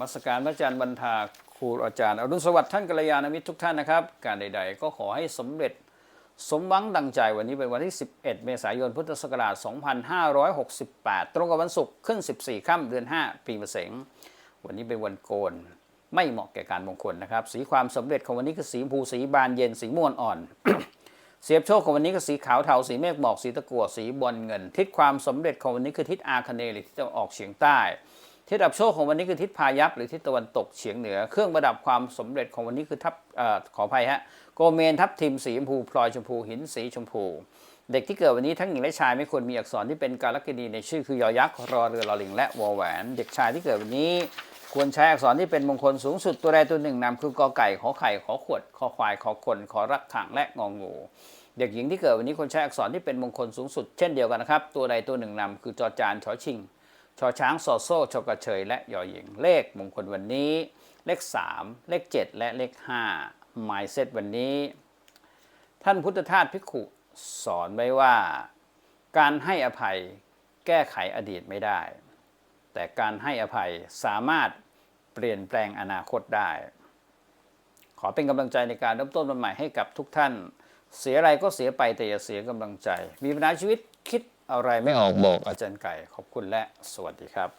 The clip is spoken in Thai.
มัสการพระอาจารย์บรรทาครูอาจารย์อรุณสวัสดิ์ท่านกัลยาณมิตรทุกท่านนะครับ การใด ๆ ก็ขอให้สำเร็จสมหวังดังใจวันนี้เป็นวันที่ 11 เมษายนพุทธศักราช 2568 ตรงกับวันศุกร์ขึ้น 14 ค่ำเดือน 5 ปีมะเสงวันนี้เป็นวันโกน ไม่เหมาะแก่การมงคลนะครับ สีความสำเร็จของวันนี้คือสีชมพูสีบานเย็นสีม่วงอ่อน เสียบโชคของวันนี้ก็สีขาวเทาสีเมฆหมอกสีตะกั่วสีบอลเงิน ทิศความสำเร็จของวันนี้คือทิศอาคเนหรือทิศตะวันออกเฉียงใต้ ทิศดับโชคของวันนี้คือทิศพายัพหรือทิศตะวันตกเฉียงเหนือ เครื่องประดับความสำเร็จของวันนี้คือทับอขออภัยฮะโกเมนทับทิมสีชมพูพลอยชมพูหินสีชมพู เด็กที่เกิดวันนี้ทั้งหญิงและชายไม่ควรมีอักษรที่เป็นการลักษณีในชื่อคือยอยักษ์รอเรือลอลิงและวอแหวน เด็กชายที่เกิดวันนี้ควรใช้อักษรที่เป็นมงคลสูงสุดตัวใดตัวหนึ่งนำคือกอไก่ขอไข่ขอขวดขอควายขอคนขอรักขังและงองูเด็กหญิงที่เกิดวันนี้ควรใช้อักษรที่เป็นมงคลสูงสุดเช่นเดียวกันนะครับตัวใดตัวหนึ่งนำคือจอจานชอชิง ชอช้างสอโซ่ชกระเชยและยอหญิงเลขมงคลวันนี้ เลข 3 เลข 7 และเลข5หมายเซตวันนี้ ท่านพุทธทาสภิกขุสอนไว้ว่า การให้อภัยแก้ไขอดีตไม่ได้ แต่การให้อภัยสามารถเปลี่ยนแปลงอนาคตได้ ขอเป็นกำลังใจในการเริ่มต้นวันใหม่ให้กับทุกท่าน เสียอะไรก็เสียไปแต่อย่าเสียกำลังใจ มีปัญหาชีวิตคิด อะไรไม่ออกบอกอาจารย์ไก่ ขอบคุณและสวัสดีครับ